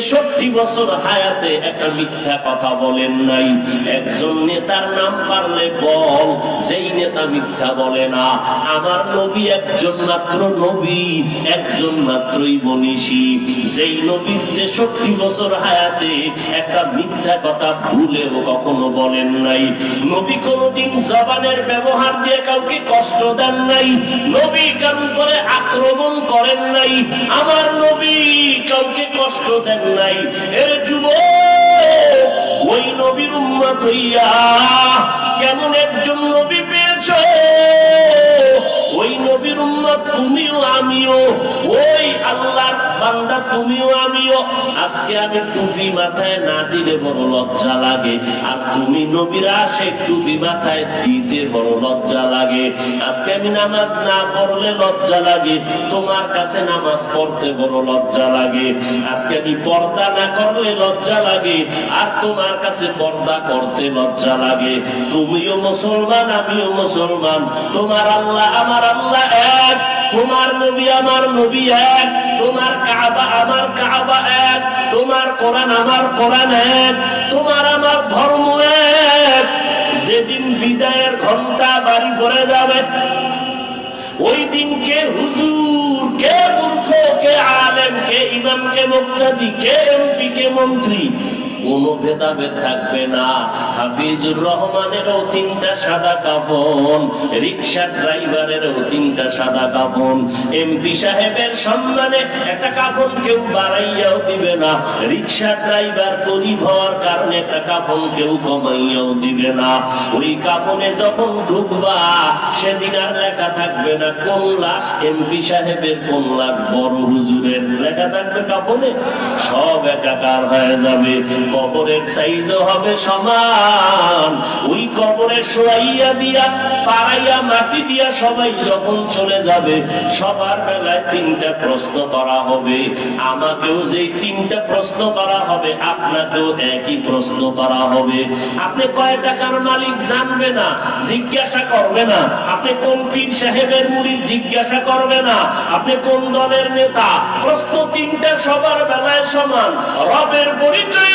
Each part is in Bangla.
তেষট্টি বছর হায়াতে একটা মিথ্যা কথা বলেন নাই। একজন নেতার নাম পারলে বল, যেই নেতা মিথ্যা বলে না। আমার নবী একজন মাত্র নবী, একজন মাত্রই মনীষী। সেই নবীর তেষট্টি বছর হায়াতে একটা মিথ্যা কথা ভুলেও কখনো বলেন নাই। নবী কোনোদিন জবানের ব্যবহার দিয়ে কাউকে কষ্ট দেন নাই। নবী কারও উপরে আক্রমণ করেন নাই। আমার নবী কাউকে কষ্ট দেন নাই। এর যুব ওই নবীর উম্মত হইয়া কেমন একজন নবী পেয়েছ? ওই নবীর উম্মত তুমিও আমিও। ওই আল্লাহর বান্দা, তুমিও আমিও। আজকে আমি টুপি মাথায় না দিলে বড় লজ্জা লাগে। আর তুমি নবীরা সে টুপি মাথায় দিতে বড় লজ্জা লাগে। আজকে আমি নামাজ না পড়লে লজ্জা লাগে। তোমার কাছে নামাজ পড়তে বড় লজ্জা লাগে। আজকে আমি পর্দা না করলে লজ্জা লাগে। আর তোমার কাছে পর্দা করতে লজ্জা লাগে। তুমিও মুসলমান, আমিও মুসলমান। তোমার আল্লাহ আমার আল্লাহ এক। তোমার নবী আমার নবী এক। তোমার কাবা আমার কাবা এক, তোমার কোরআন আমার কোরআন এক, তোমার আমার ধর্ম এক। যেদিন বিদায়ের ঘণ্টা বাড়ি পড়ে যাবে, ওই দিন কে হুজুর, কে মূর্খ, কে আলেম, কে ইমাম, কে মুক্তাদি, কে এমপি, কে মন্ত্রী কোনো ভেদাভেদ থাকবে না। হাফিজুর রহমানেরও তিনটা সাদা কাফন রিক্সা ড্রাইভারেরও তিনটা সাদা কাফন। এমপি সাহেবের সম্মানে একটা কাফন কেউ বাড়াইয়াও দিবে না। রিক্সা ড্রাইভার গরিব হওয়ার কারণে একটা কাফন কেউ কমাইয়াও দিবে না। ওই কাফনে যখন ঢুকবা, সেদিন আর লেখা থাকবে না কোন লাশ এমপি সাহেবের, কোন লাশ বড় হুজুরের। লেখা থাকবে কাফনে, সব একাকার হয়ে যাবে। কবরের সাইজও হবে সমান। ওই কবরে শোয়াইয়া দিয়া, পাড়াইয়া, মাটি দিয়া সবাই যখন চলে যাবে, সবার বেলায় তিনটা প্রশ্ন করা হবে। আমাকেও যেই তিনটা প্রশ্ন করা হবে, আপনাকেও একই প্রশ্ন করা হবে। আপনি কয় টাকার মালিক জানবে না, জিজ্ঞাসা করবে না। আপনি কোন পীর সাহেবের মুড়ি জিজ্ঞাসা করবে না। আপনি কোন দলের নেতা? প্রশ্ন তিনটা সবার বেলায় সমান। রবের পরিচয়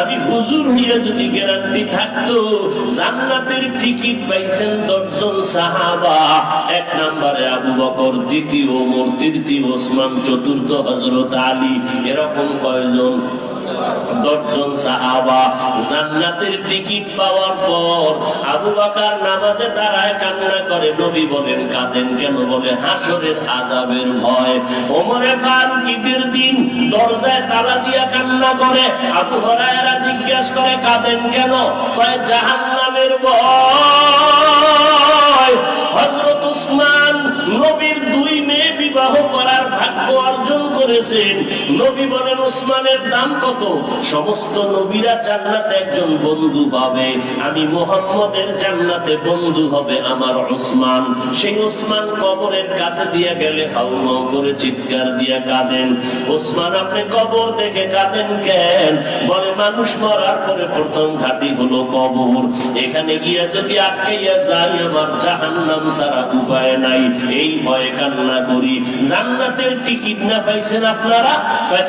আমি হুজুর হইয়া যদি গ্যারান্টি থাকতো, জান্নাতের টিকিট পাইছেন দশজন সাহাবা। এক নম্বরে আবু বকর, দ্বিতীয় ওমর তৃতীয় ওসমান, চতুর্থ হজরত আলী, এরকম কয়জন? দশজন সাহাবা জান্নাতের টিকিট পাওয়ার পর আবু নামাজে দাঁড়ায় কান্না করে। নবী বলেন, কাঁদেন কেন? বলে হাসরের আজাবের ভয়। ওমরে ফারুক ঈদের দিন দরজায় তালা দিয়া কান্না করে। আবু হরায়রা জিজ্ঞেস করে, কাঁদেন কেন? কয়, জাহান্নামের ভয়। হযরত উসমান নবীর দুই মেয়ে বিবাহ করার ভাগ্য অর্জন করেছেন নবী বলেন উসমানের দাম কত? সমস্ত নবীরা জান্নাতে একজন বন্ধু পাবে। আমি মোহাম্মদের জান্নাতে বন্ধু হবে আমার ওসমান। সেই ওসমান কবরের কাছে দিয়ে গেলে হাউ মাউ করে চিৎকার দিয়া কাঁদেন। ওসমান, আপনি কবর দেখে কাঁদেন কেন? বলে, মানুষ মরার পরে প্রথম ঘাটি হলো কবর। এখানে গিয়া যদি আটকাইয়া যাই আমার জাহান্নাম ছাড়া উপায় নাই। এই ভয়ে কান্না করি। জান্নাতের টিকিট না পাইছেন আপনারা,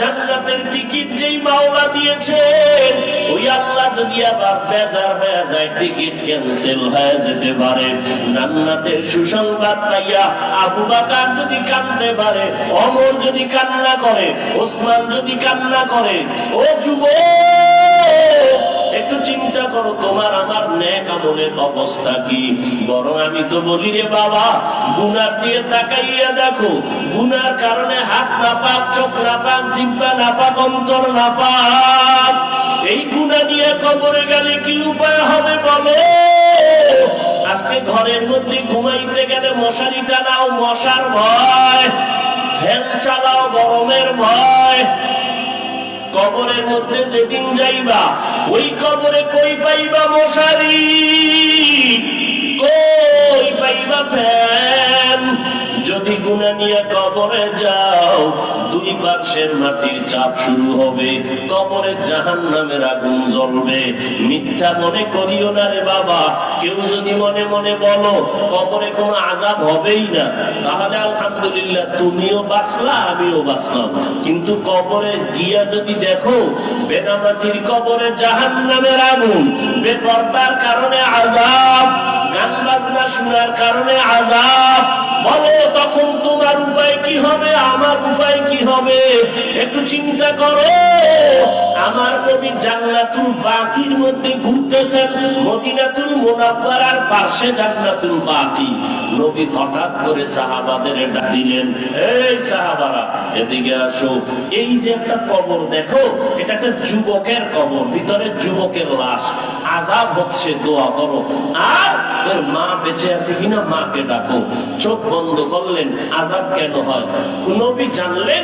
জান্নাতের টিকিট যেই মাওলা দিয়েছেন, ওই আল্লাহ যদি আবার বেজার হয়ে যায়, টিকিট ক্যান্সেল হয়ে যেতে পারে। জান্নাতের সুসংবাদ পাইয়া আবু বাকার যদি কাঁদতে পারে অমর যদি কান্না করে, ওসমান যদি কান্না করে, ও যুবক! অবস্থা কি? বরং আমি তো বলি রে বাবা গুনার দিয়ে তাকাইয়া দেখো গুনার কারণে হাত না পাক চোখ না পাক জিব্বা না পাক অন্তর না পাক এই গুণা নিয়ে কবরে গেলে কি উপায় হবে বলো? আজকে ঘরের মধ্যে ঘুমাইতে গেলে মশারি টানাও মশার ভয়, ফ্যান চালাও গরমের ভয়। কবরের মধ্যে যেদিন যাইবা ওই কবরে কই পাইবা মশারি? মাটির চাপ শুরু হবে, কবরে জাহান নামের আগুন জ্বলবে। মিথ্যা মনে করিও না রে বাবা। কেউ যদি মনে মনে বলো, কবরে কোনো আজাব হবেই না, তাহলে আলহামদুলিল্লাহ তুমিও বাঁচলা, আমিও বাঁচলাম। কিন্তু কবরে গিয়া যদি দেখো, বেনামাজির কবরে জাহান নামের আগুন, বেপর্দার কারণে আজাব গান বাজনা শোনার কারণে আজাব বলো তখন তোমার উপায় কি হবে আমার উপায় কি হবে। একটু চিন্তা করো। আমার নবী জান্নাতুল বাকির মধ্যে ঘুরতেছেন, মদিনাতুল মোনাব্বারার পাশে জান্নাতুল বাকি। নবী হঠাৎ করে সাহাবাদের ডাক দিলেন, এই সাহাবারা, এদিকে আসো। এই যে একটা কবর দেখো, এটা একটা যুবকের কবর, ভিতরে যুবকের লাশ। আজাব হচ্ছে, দোয়া করো। আর ওর মা বেঁচে আছে কিনা মাকে ডাকো। চোখ বন্ধ করলেন, আজাব কেন হয়? নবী জানলেন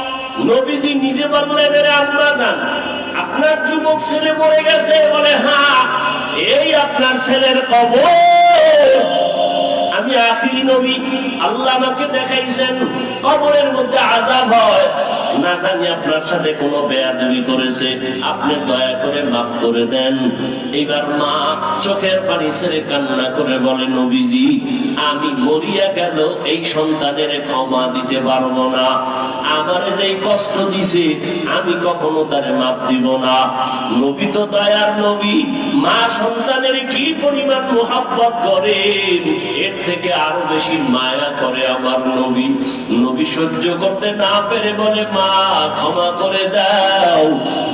নবীজি নিজে বললেন বেড়ে আম্মা যান আপনার যুবক ছেলে মরে গেছে। বলে হ্যাঁ এই আপনার ছেলের কবর। আমি আখিরি নবী, আল্লাহ আমাকে দেখাইছেন, কবরের মধ্যে আজাব হয়। না জানি আপনার সাথে কোনো করেছে, আপনি দয়া করে মাফ করে দেন। এবার মা চোখের পানি ছেড়ে কান্না করে বলে, নবীজি, আমি মরিয়া গেল, এই সন্তানের ক্ষমা দিতে পারব না। আমার যে কষ্ট দিছে, আমি কখনো তারে মাপ দিব না। নবী তো দয়ার নবী, মা সন্তানের কি পরিমাণ মোহাব্বত করেন? এর থেকে আরও বেশি মায়া করে আমার নবী। নবী সহ্য করতে না পেরে বলে, মা, ক্ষমা করে দাও।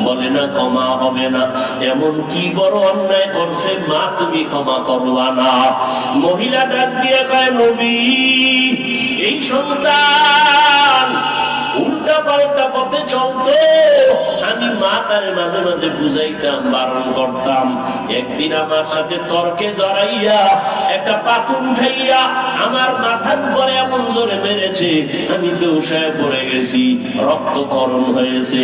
বলে, না, ক্ষমা হবে না। এমন কি বড় অন্যায় করছে? মা, তুমি ক্ষমা করবা না মহিলা ডাক দিয়ে কয়, নবী, এই সন্তান উল্টা পাল্টা পথে চলতো। মা তারে মাঝে মাঝে বুঝাইতাম, বারণ করতাম। একদিন আমার সাথে তর্কে জড়াইয়া একটা পাথর উঠাইয়া আমার মাথার উপরে এমন জোরে মেরেছে, আমি বেউসায় পড়ে গেছি রক্তকরণ হয়েছে।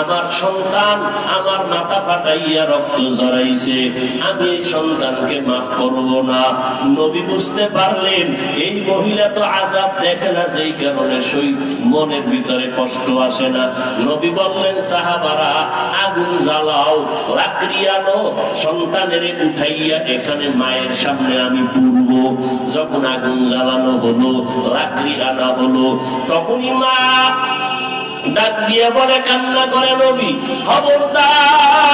আমার সন্তান আমার মাথা ফাটাইয়া রক্ত জড়াইছে, আমি এই সন্তানকে মাফ করব না। নবী বুঝতে পারলেন, এই মহিলা তো আজাব দেখে না, যেই কারণে সই মনের ভিতরে কষ্ট আসে না। নবী বললেন, সাহাবারা আগুন জ্বালাও, লাকড়ি আনো, সন্তানের উঠাইয়া এখানে মায়ের সামনে আমি পূর্ব। যখন আগুন জ্বালানো হলো, লাকড়ি আনা হলো, তখনই মা ডাক দিয়ে বলে, কান্না করে নবী, খবরদার,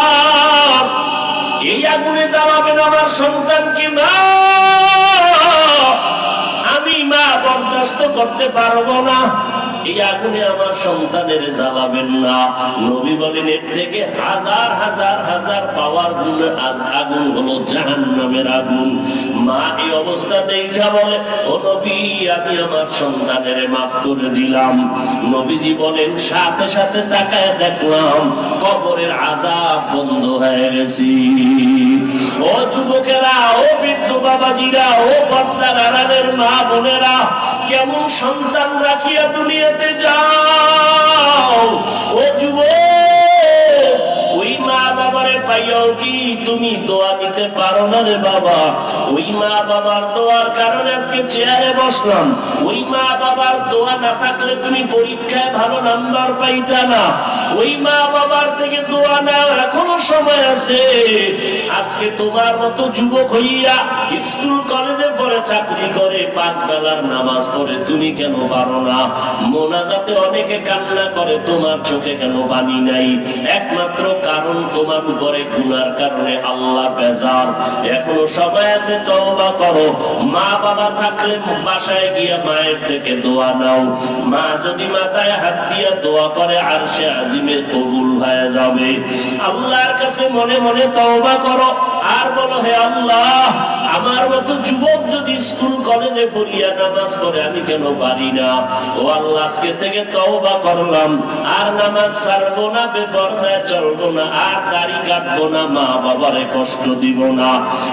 এই আগুনে জ্বালাবেন আমার সন্তানকে না আমি মা বরদাস্ত করতে পারব না। এই আগুনে আমার সন্তানের জ্বালাবেন না। নবী বলেন, এর থেকে হাজার হাজার হাজার পাওয়ার গুণ আজ আগুন হলো জাহান নামের আগুন। মা এই অবস্থা দেখা বলে, ও নবী, আমি আমার সন্তানের মাফ করে দিলাম। নবীজি বলেন, সাথে সাথে তাকায় দেখলাম, কবরের আজাব বন্ধ হয়ে গেছি। বাবাজিরা ও পর্দার আড়ালের মা বোনেরা কেমন সন্তান রাখিয়া দুনিয়াতে যাও? ও যুবক মা বাবারে পাইয়াও কি? তুমি দোয়া নিতে পারো না রে বাবা। ওই মা বাবার দোয়ার কারণে আজকে চেয়ারে বসলাম। ওই মা বাবার দোয়া না থাকলে তুমি পরীক্ষায় ভালো নাম্বার পাইতা না। ওই মা বাবার থেকে দোয়া নেওয়ার এখনও সময় আছে। আজকে তোমার মতো যুবক হইয়া স্কুল, কলেজে পড়ে চাকরি করে, পাঁচ বেলার নামাজ পড়ে, তুমি কেন পারো না? মোনাজাতে অনেকে কান্না করে, তোমার চোখে কেন পানি নাই? একমাত্র কারণ তোমার উপরে গুনার কারণে আল্লাহ বেজার। এখনও সবাই আছে, তওবা করো। মা বাবা থাকলে বাসায় গিয়ে মায়ের থেকে দোয়া নাও। মা যদি মাথায় হাত দিয়ে দোয়া করে, আর সে আজিমের কবুল হয়ে যাবে। আল্লাহর কাছে মনে মনে তওবা করো। আর বলো হে আল্লাহ, আমার মতো যুবক যদি স্কুল, কলেজে পড়িয়া নামাজ পড়ে, আমি কেন পারি না? ও আল্লাহ, আজকে থেকে তওবা করলাম। আর নামাজ ছাড়বো না, বেপরদায় চলবো না, আর দাড়ি কাটবো না, মা বাবারে কষ্ট দিব না।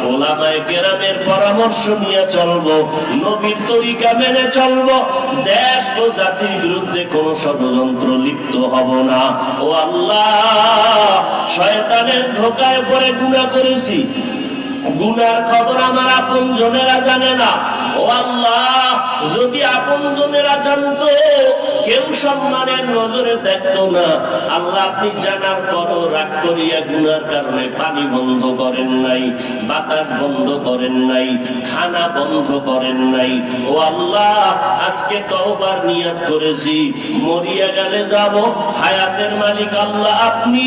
ওলামায়ে কেরামের পরামর্শ নিয়ে চলবো, নবীর তরিকা মেনে চলবো, দেশ ও জাতির বিরুদ্ধে কোন ষড়যন্ত্র লিপ্ত হব না। ও আল্লাহ, শয়তানের ধোকায় পরে গুণা করেছি গুনার খবর আমার আপন জনেরা জানে না। আল্লাহ, যদি কেউ সম্মানের নজরে না। আল্লাহ আপনি জানার রাগ করিয়া গুনার কারণে পানি বন্ধ করেন নাই, বাতাস বন্ধ করেন নাই, খানা বন্ধ করেন নাই। ও আল্লাহ, আজকে তওবার নিয়াত করেছি, মরিয়া গেলে যাব, হায়াতের মালিক আল্লাহ আপনি,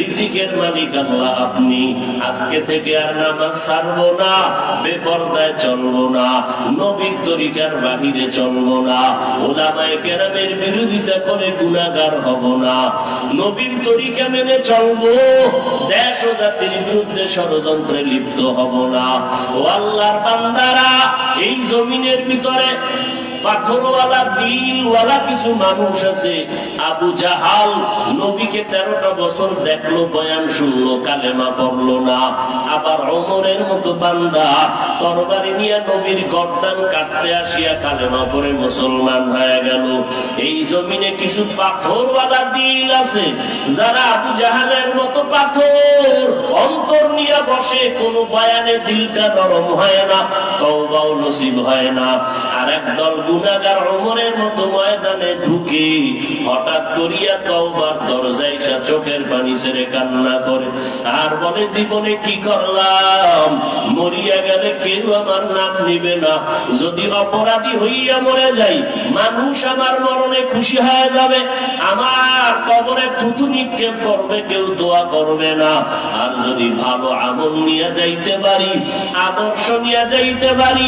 রিজিকের মালিক আল্লাহ আপনি। আজকে থেকে আর নামাজ ছাড়বো না, বেপরদায় চলবো না। নবীর তরিকার বাহিরে চলব না। ওলামায় কেরামের বিরোধিতা করে গুণাগার হব না। নবীর তরিকা মেনে চলব। দেশ ও জাতির বিরুদ্ধে ষড়যন্ত্রে লিপ্ত হব না। ও আল্লাহর বান্দারা, এই জমিনের ভিতরে পাথরওয়ালা, দিলওয়ালা কিছু মানুষ আছে। আবু জাহাল নবীকে তেরোটা বছর দেখল, বয়ান শুনলো, কালেমা না। আবার অমরের মতো বান্দা, তরবারি নিয়ে নবীর কাটতে আসিয়া কালেমা পরে মুসলমান হয়ে গেল। এই জমিনে কিছু পাথরওয়ালা, দিল আছে। যারা আবু জাহালের মতো পাথর, অন্তর নিয়ে বসে, কোনো বয়ানে দিলটা নরম হয় না, তওবাও নসিব হয় না। আর একদল গুনাহগার ওমরের মতো ময়দানে ঢুকে, হঠাৎ করিয়া তওবার দরজায় এসে চোখের পানি ছেড়ে কান্না করে। আর বলে, জীবনে কি করলাম? মরিয়া গেলে কেউ আমার নাম নিবে না। যদি অপরাধী হইয়া মরে যাই, মানুষ আমার মরণে খুশি হয়ে যাবে। আমার কবরে থুতু নিক্ষেপ করবে, কেউ দোয়া করবে না। আর যদি ভালো আমল নিয়ে যাইতে পারি, আদর্শ নিয়ে যাইতে পারি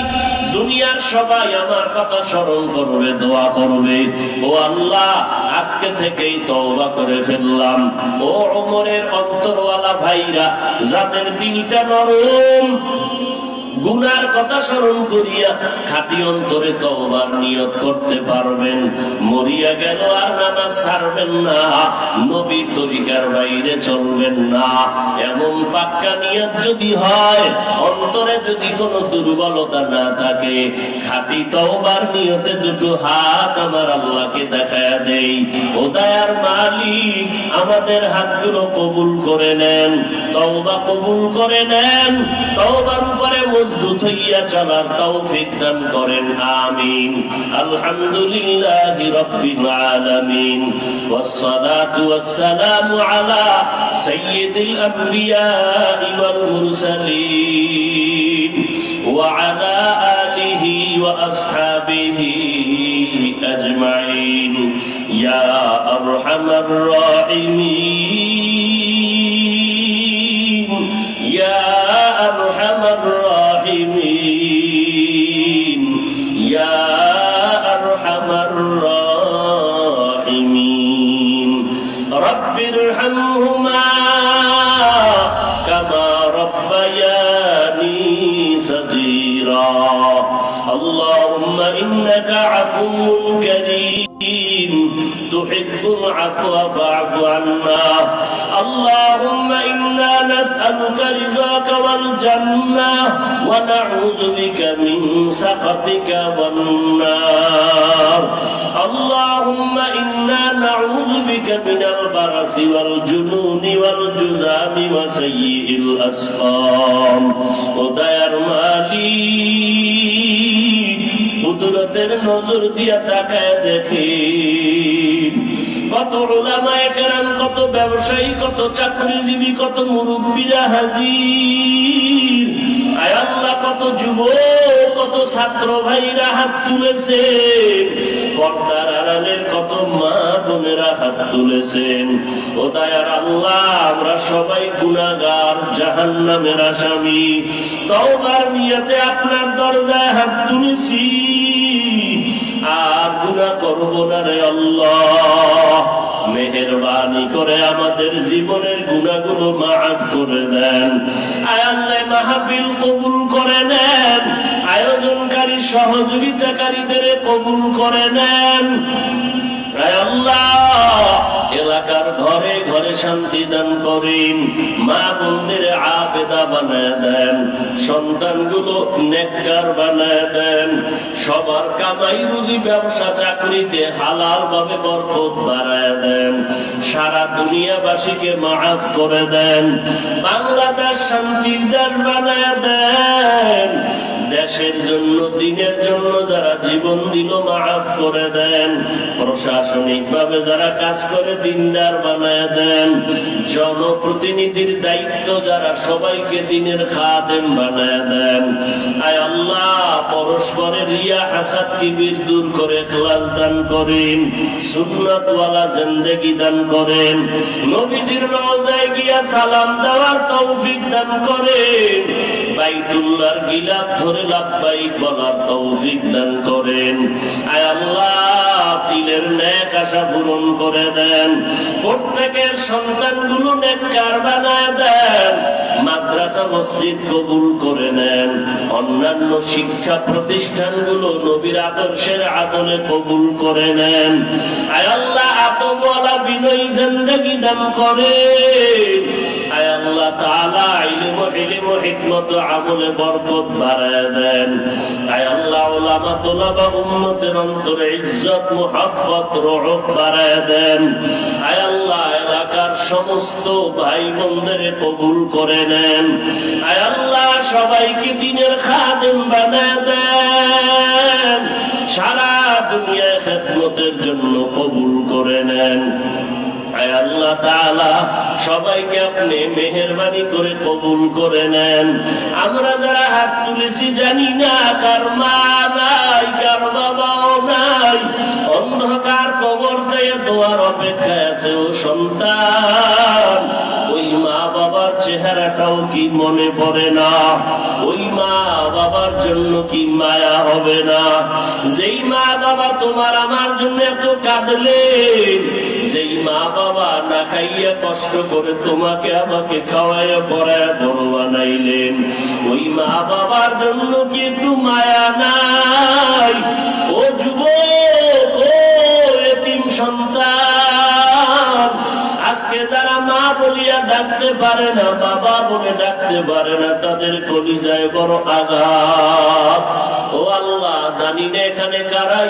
দুনিয়ার সবাই আমার কথা স্মরণ করবে, দোয়া করবে। ও আল্লাহ, আজকে থেকেই তওবা করে ফেললাম। ও ওমরের অন্তরওয়ালা ভাইরা, যাদের দিলটা নরম গুনার কথা স্মরণ করিয়া খাটি অন্তরে তওবার নিয়ত করতে পারবেন। মরিয়া গেল আর নামাজ ছাড়বেন না। নবী তরিকার বাইরে চলবেন না। এমন পাক্কা নিয়ত যদি হয়, অন্তরে যদি কোনো দুর্বলতা না থাকে, খাটি তওবার নিয়তে দুটো হাত আমার আল্লাহকে দেখায়া দেই। ও দয়ার মালিক, আমাদের হাতগুলো কবুল করে নেন, তওবা কবুল করে নেন, তওবার উপরে মজবুত হইয়া চলার তৌফিক দান করেন আমিন আলহামদুলিল্লাহি রাব্বিল আলামিন والصلاة والسلام على سيد الأنبياء والمرسلين وعلى آله وأصحابه أجمعين يا أرحم الراحمين ونعوذ بك من سخطك والنار اللهم إنا نعوذ بك من البرص والجنون والجذام وسيء الأسقام ودير মালিক কুদরতের নজর দিয়া তাকায় দেখে কত ওলামায়ে কেরাম কত ব্যবসায়ী কত চাকরিজীবী কত মুরব্বীরা হাজির আয় আল্লাহ কত যুবক, কত ছাত্র ভাইরা হাত তুলেছেন পর্দার আড়ালের কত মা বোনেরা হাত তুলেছেন। ও দয়ার আল্লাহ, আমরা সবাই গুণাগার জাহান নামের আসামি। তওবার নিয়তে আপনার দরজায় হাত তুলেছি। আর গুণা করব না রে আল্লাহ। মেহেরবানি করে আমাদের জীবনের গুণাগুলো মাফ করে দেন। আয়াল্লাহ মাহফিল কবুল করে নেন। আয়োজনকারী, সহযোগিতাকারীদের কবুল করে নেন। আয় আল্লাহ এলাকার ঘরে ঘরে শান্তি দান করেন। মা বোনদের আবেদা বানায় দেন, সন্তানগুলো নেককার বানায় দেন। সবার কামাই রুজি, ব্যবসা, চাকরিতে হালাল ভাবে বরকত বাড়ায় দেন। সারা দুনিয়াবাসীকে মাফ করে দেন। বাংলাদেশ শান্তির দেশ বানায় দেন। দেশের জন্য, দিনের জন্য যারা জীবন দিল মাফ করে দেন। প্রশাসনিক ভাবে যারা কাজ করে দিনদার বানায় দেন। জনপ্রতিনিধির দায়িত্ব যারা সবাইকে দিনের খাদেম বানায় দেন। আয় আল্লাহ, পরস্পরের রিয়া হাসাদ কিবির দূর করে ক্লাস দান করেন। সুন্নাতওয়ালা জিন্দেগি দান করেন। নবীজির রওজায় গিয়া সালাম দেওয়ার তৌফিক দান করেন। বাইতুল্লাহর গিলাপ ধরে লাভবাইক বলার তৌফিক দান করেন। আয় আল্লাহ দিলের ন্যাক আশা পূরণ করে দেন। প্রত্যেকের সন্তানগুলো নেককার বানায় দেন। মাদ্রাসা, মসজিদ কবুল করে নেন। অন্যান্য শিক্ষা প্রতিষ্ঠানগুলো নবীর আদর্শের আদলে কবুল করে নেন। আয় আল্লাহ আতমওয়ালা বিনয়ী জিন্দেগি দান করেন। সমস্ত ভাই বোনদের কবুল করে নেন। আয় আল্লাহ, সবাইকে দিনের খাদেম বানায় দেন। সারা দুনিয়ায় খেদমতের জন্য কবুল করে নেন। মেহেরবানি করে কবুল করে নেন। আমরা যারা হাত তুলেছি জানি না কার মা নাই, কার বাবাও নাই। অন্ধকার কবর দিয়ে দোয়ার অপেক্ষায় আছে ও সন্তান। চেহারাটাও কি মনে পড়ে না? ওই মা বাবার জন্য কি মায়া হবে না? যেই মা বাবা তোমার আমার জন্য এত কাঁদলেন, যেই মা বাবা না খাইয়া কষ্ট করে তোমাকে আমাকে খাওয়াইয়া পড়ায় বড় বানাইলেন, ওই মা বাবার জন্য কি একটু মায়া নাই? পারে না, বাবা বলে ডাকতে পারে না, তাদের কলিজায় বড় আঘাত। ও আল্লাহ, জানি না এখানে কারা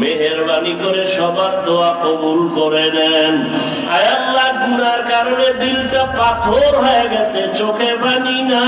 মেহরবানি করে সবার দোয়া কবুল করে নেন। আয় আল্লাহ, গুনার কারণে দিলটা পাথর হয়ে গেছে, চোখে পানি না